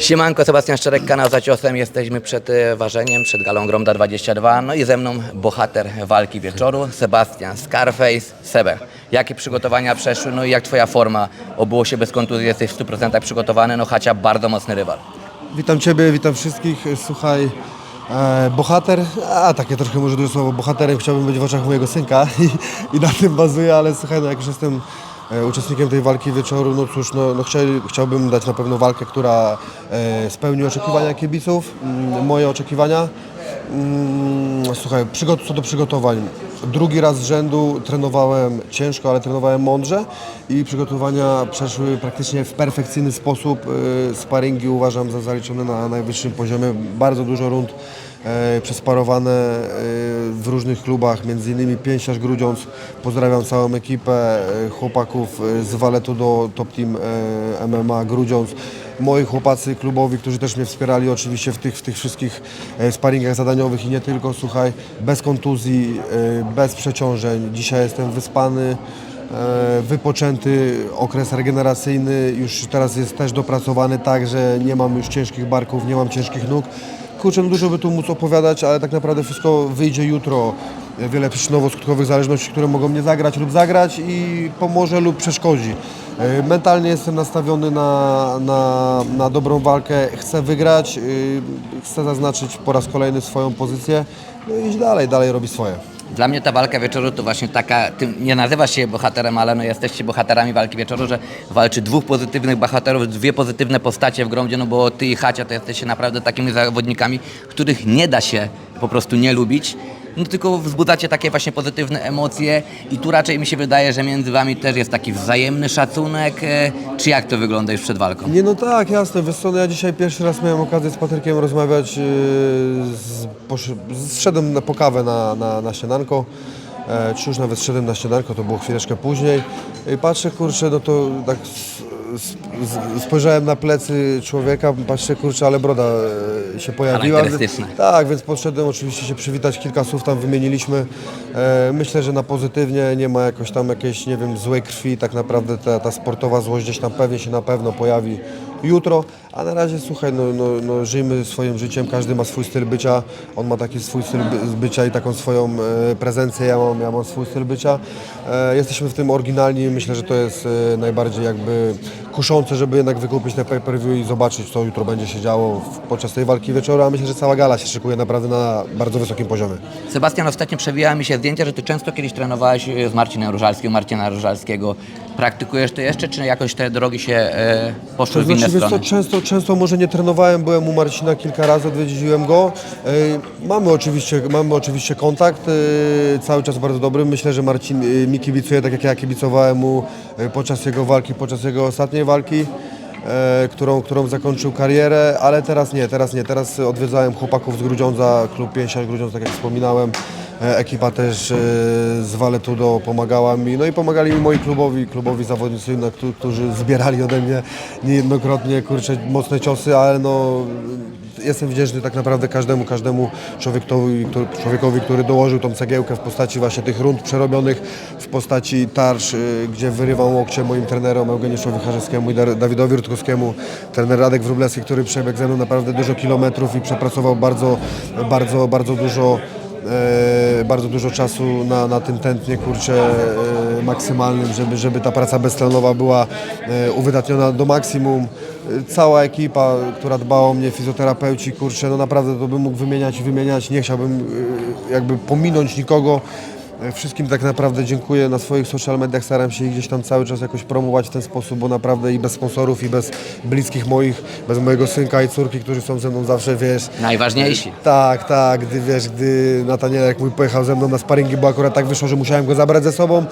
Siemanko, Sebastian Szczerek, kanał za ciosem. Jesteśmy przed e, ważeniem, przed galą Gromda 22. No i ze mną bohater walki wieczoru, Sebastian Scarface, Sebe. Jakie przygotowania przeszły, no i jak twoja forma? Obyło się bez kontuzji, jesteś w 100% przygotowany, no Hacia bardzo mocny rywal. Witam Ciebie, witam wszystkich. Słuchaj, e, bohater, a takie troszkę może duże słowo, bohaterem chciałbym być w oczach mojego synka i, i na tym bazuję, ale słuchaj, no jak już jestem uczestnikiem tej walki wieczoru, no cóż, no, no chciał, chciałbym dać na pewno walkę, która e, spełni oczekiwania kibiców, mm, moje oczekiwania. Mm, Słuchaj, przygot- co do przygotowań. Drugi raz z rzędu trenowałem ciężko, ale trenowałem mądrze i przygotowania przeszły praktycznie w perfekcyjny sposób. Y, Sparingi uważam za zaliczone na najwyższym poziomie. Bardzo dużo rund e, przesparowane e, w różnych klubach, między innymi Pięściarz Grudziądz. Pozdrawiam całą ekipę e, chłopaków e, z Waletu do Top Team e, MMA Grudziądz moi chłopacy klubowi, którzy też mnie wspierali oczywiście w tych, w tych wszystkich e, sparingach zadaniowych i nie tylko, słuchaj, bez kontuzji, e, bez przeciążeń. Dzisiaj jestem wyspany, e, wypoczęty, okres regeneracyjny już teraz jest też dopracowany tak, że nie mam już ciężkich barków, nie mam ciężkich nóg. Kurczę, dużo by tu móc opowiadać, ale tak naprawdę wszystko wyjdzie jutro. Wiele przyczynowo-skutkowych zależności, które mogą mnie zagrać lub zagrać i pomoże lub przeszkodzi. E, Mentalnie jestem nastawiony na, na, na dobrą walkę, chcę wygrać, y, chcę zaznaczyć po raz kolejny swoją pozycję, no i iść dalej, dalej robić swoje. Dla mnie ta walka wieczoru to właśnie taka, ty nie nazywasz się bohaterem, ale no jesteście bohaterami walki wieczoru, że walczy dwóch pozytywnych bohaterów, dwie pozytywne postacie w Gromdzie, no bo ty i Hacia to jesteście naprawdę takimi zawodnikami, których nie da się po prostu nie lubić. No tylko wzbudzacie takie właśnie pozytywne emocje i tu raczej mi się wydaje, że między wami też jest taki wzajemny szacunek, e, czy jak to wygląda już przed walką? Nie no tak, jasne, wiesz no ja dzisiaj pierwszy raz miałem okazję z Patrykiem rozmawiać, yy, z, zszedłem na pokawę na, na, na śniadanko, e, czy już nawet zszedłem na śniadanko, to było chwileczkę później. I patrzę, kurczę, no to tak spojrzałem na plecy człowieka, patrzę, kurczę, ale broda e, się pojawiła. Tak, więc podszedłem oczywiście się przywitać, kilka słów tam wymieniliśmy. E, myślę, że na pozytywnie nie ma jakoś tam jakiejś, nie wiem, złej krwi. Tak naprawdę ta, ta sportowa złość gdzieś tam pewnie się na pewno pojawi jutro. A na razie słuchaj, no, no, no, żyjmy swoim życiem, każdy ma swój styl bycia. On ma taki swój styl by, bycia i taką swoją e, prezencję, ja mam, ja mam swój styl bycia. E, jesteśmy w tym oryginalni, myślę, że to jest e, najbardziej jakby kuszące, żeby jednak wykupić na pay-per-view i zobaczyć, co jutro będzie się działo w, podczas tej walki wieczoru, a myślę, że cała gala się szykuje naprawdę na bardzo wysokim poziomie. Sebastian, ostatnio przewijały mi się zdjęcia, że ty często kiedyś trenowałeś z Marcinem Różalskim, Marcina Różalskiego. Praktykujesz to jeszcze, czy jakoś te drogi się e, poszły To w inne znaczy, wiesz co, strony? często, często może nie trenowałem, byłem u Marcina kilka razy, odwiedziłem go. E, Mamy oczywiście, mamy oczywiście kontakt, e, cały czas bardzo dobry. Myślę, że Marcin e, mi kibicuje tak jak ja kibicowałem mu e, podczas jego walki, podczas jego ostatniej walki. e, Którą, którą zakończył karierę, ale teraz nie, teraz nie. Teraz odwiedzałem chłopaków z Grudziądza, klub Pięściarz Grudziądz, tak jak wspominałem. E, Ekipa też e, z Valetudo pomagała mi, no i pomagali mi moi klubowi, klubowi zawodnicy, no, którzy- zbierali ode mnie niejednokrotnie, kurczę, mocne ciosy, ale no jestem wdzięczny tak naprawdę każdemu, każdemu człowiekowi, który, człowiekowi, który dołożył tą cegiełkę w postaci właśnie tych rund przerobionych, w postaci tarcz, y, gdzie wyrywam łokcie moim trenerom Eugeniuszowi Charzewskiemu i Dawidowi Rutkowskiemu, trener Radek Wróblewski, który przebiegł ze mną naprawdę dużo kilometrów i przepracował bardzo, bardzo, bardzo dużo e, bardzo dużo czasu na, na tym tętnie, kurczę, e, maksymalnym, żeby, żeby ta praca beztlenowa była e, uwydatniona do maksimum. E, Cała ekipa, która dbała o mnie, fizjoterapeuci, kurczę, no naprawdę to bym mógł wymieniać i wymieniać, nie chciałbym e, jakby pominąć nikogo. E, Wszystkim tak naprawdę dziękuję na swoich social mediach, staram się ich gdzieś tam cały czas jakoś promować w ten sposób, bo naprawdę i bez sponsorów, i bez bliskich moich, bez mojego synka i córki, którzy są ze mną zawsze, wiesz, Najważniejsi. tak, tak, gdy wiesz, gdy Natanielek mój pojechał ze mną na sparingi, bo akurat tak wyszło, że musiałem go zabrać ze sobą.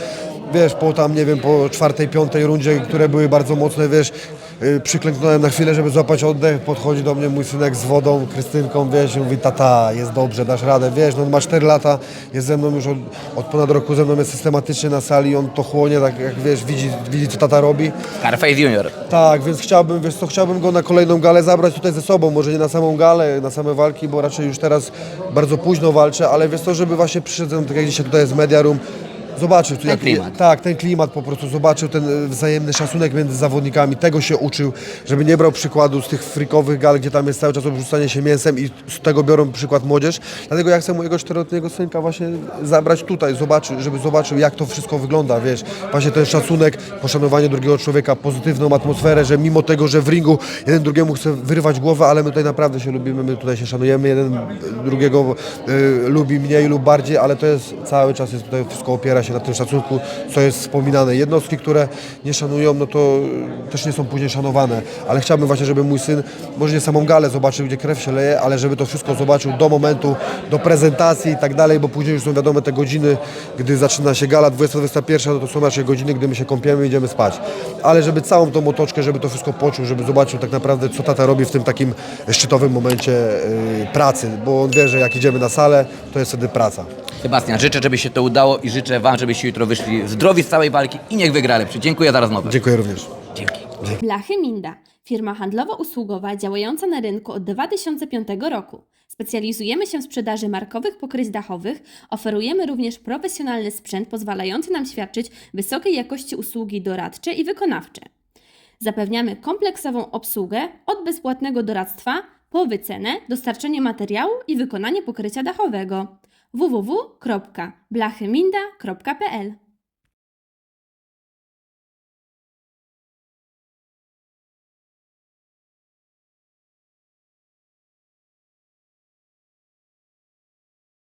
Wiesz, po tam, nie wiem, po czwartej, piątej rundzie, które były bardzo mocne, wiesz, przyklęknąłem na chwilę, żeby złapać oddech, podchodzi do mnie mój synek z wodą, Krystynką, wiesz, i mówi, tata, jest dobrze, dasz radę, wiesz, no on ma 4 lata, jest ze mną już od, od ponad roku, ze mną jest systematycznie na sali, on to chłonie, tak jak wiesz, widzi, widzi co tata robi. Scarface Junior. Tak, więc chciałbym, wiesz co, chciałbym go na kolejną galę zabrać tutaj ze sobą, może nie na samą galę, na same walki, bo raczej już teraz bardzo późno walczę, ale wiesz co, żeby właśnie przyszedł, tak jak dzisiaj tutaj jest Media Room, zobaczył, tu jak, klimat. tak, ten klimat po prostu zobaczył, ten e, wzajemny szacunek między zawodnikami, tego się uczył, żeby nie brał przykładu z tych frikowych gal, gdzie tam jest cały czas obrzucanie się mięsem i z tego biorą przykład młodzież. Dlatego ja chcę mojego czteroletniego synka właśnie zabrać tutaj, zobaczył, żeby zobaczył jak to wszystko wygląda, wiesz, właśnie ten szacunek, poszanowanie drugiego człowieka, pozytywną atmosferę, że mimo tego, że w ringu jeden drugiemu chce wyrwać głowę, ale my tutaj naprawdę się lubimy, my tutaj się szanujemy, jeden drugiego y, lubi mniej lub bardziej, ale to jest cały czas jest tutaj wszystko opiera się na tym szacunku, co jest wspominane. Jednostki, które nie szanują, no to y, też nie są później szanowane, ale chciałbym właśnie, żeby mój syn może nie samą galę zobaczył, gdzie krew się leje, ale żeby to wszystko zobaczył do momentu, do prezentacji i tak dalej, bo później już są wiadome te godziny, gdy zaczyna się gala 20-21, no to są nasze godziny, gdy my się kąpiemy i idziemy spać. Ale żeby całą tą otoczkę, żeby to wszystko poczuł, żeby zobaczył tak naprawdę, co tata robi w tym takim szczytowym momencie y, pracy, bo on wie, że jak idziemy na salę, to jest wtedy praca. Sebastian, życzę, żeby się to udało i życzę Wam, żebyście jutro wyszli zdrowi z całej walki i niech wygra lepszy. Dziękuję za rozmowę. Dziękuję również. Dzięki. Blachy Minda, firma handlowo-usługowa działająca na rynku od 2005 roku. Specjalizujemy się w sprzedaży markowych pokryć dachowych, oferujemy również profesjonalny sprzęt pozwalający nam świadczyć wysokiej jakości usługi doradcze i wykonawcze. Zapewniamy kompleksową obsługę od bezpłatnego doradztwa po wycenę, dostarczenie materiału i wykonanie pokrycia dachowego. www.blachyminda.pl